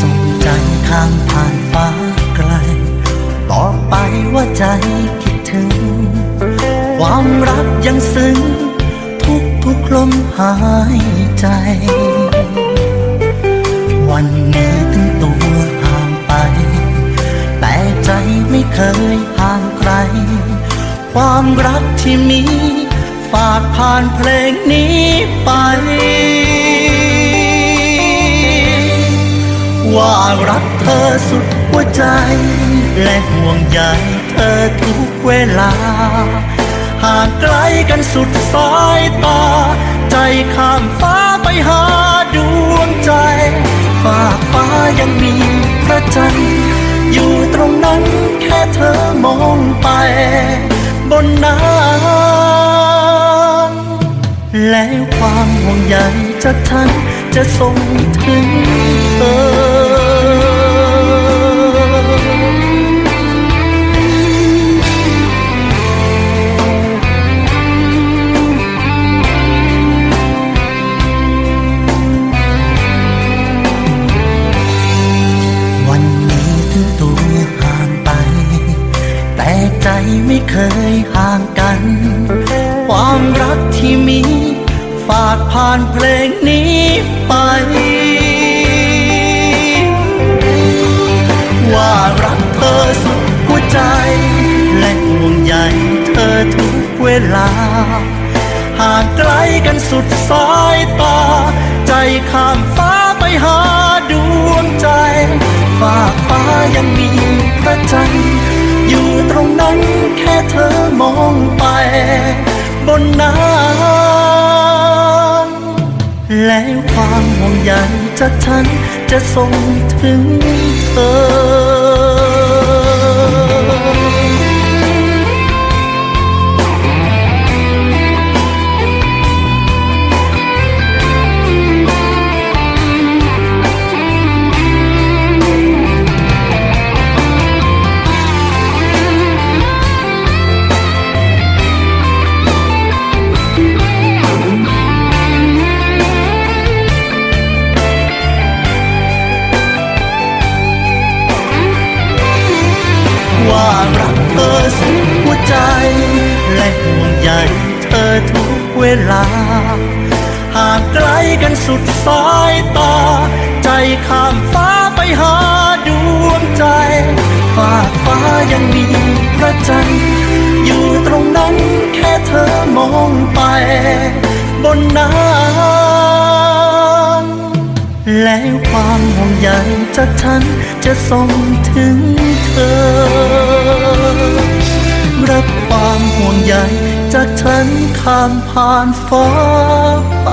ส่งใจข้างผ่านฟ้าไกล บอกไปว่าใจคิดถึง ความรักยังซึ้งทุกทุกลมหาย ใจวันนี้ถึงตัวห่างไป แต่ใจไม่เคยห่างไกล ความรักที่มีฝากผ่านเพลงนี้ไป ว่ารักเธอสุดหัวใจ และห่วงใยเธอทุกเวลา ห่างไกลกันสุดสายตา ใจข้ามฟ้า ไปหาดวงใจ ฝากฟ้ายังมีพระจันทร์อยู่ตรงนั้นแค่เธอมองไป บนน้ำแล้วความห่วงใยจากฉันจะส่งถึงเธอ ไม่เคยห่างกัน ความรักที่มี ฝากผ่านเพลงนี้ไป ว่ารักเธอสุดหัวใจ และห่วงใยเธอทุกเวลา ห่างไกลกันสุดสายตา ใจข้ามฟ้าไปหาดวงใจ ฝากฟ้ายังมีพระจันทร์ เธอมองไป บนน้ำแล้วความห่วงใยจากฉันจะส่งถึงเธอ เวลาห่างไกลกันสุดสายตา ใจข้ามฟ้าไปหาดวงใจฝากฟ้ายังมีพระจันทร์อยู่ตรงนั้นแค่เธอมองไป บนน้ำแล้วความห่วงใยจากฉันจะส่งถึงเธอ รับความห่วงใย จากฉันข้ามผ่านฟ้าไป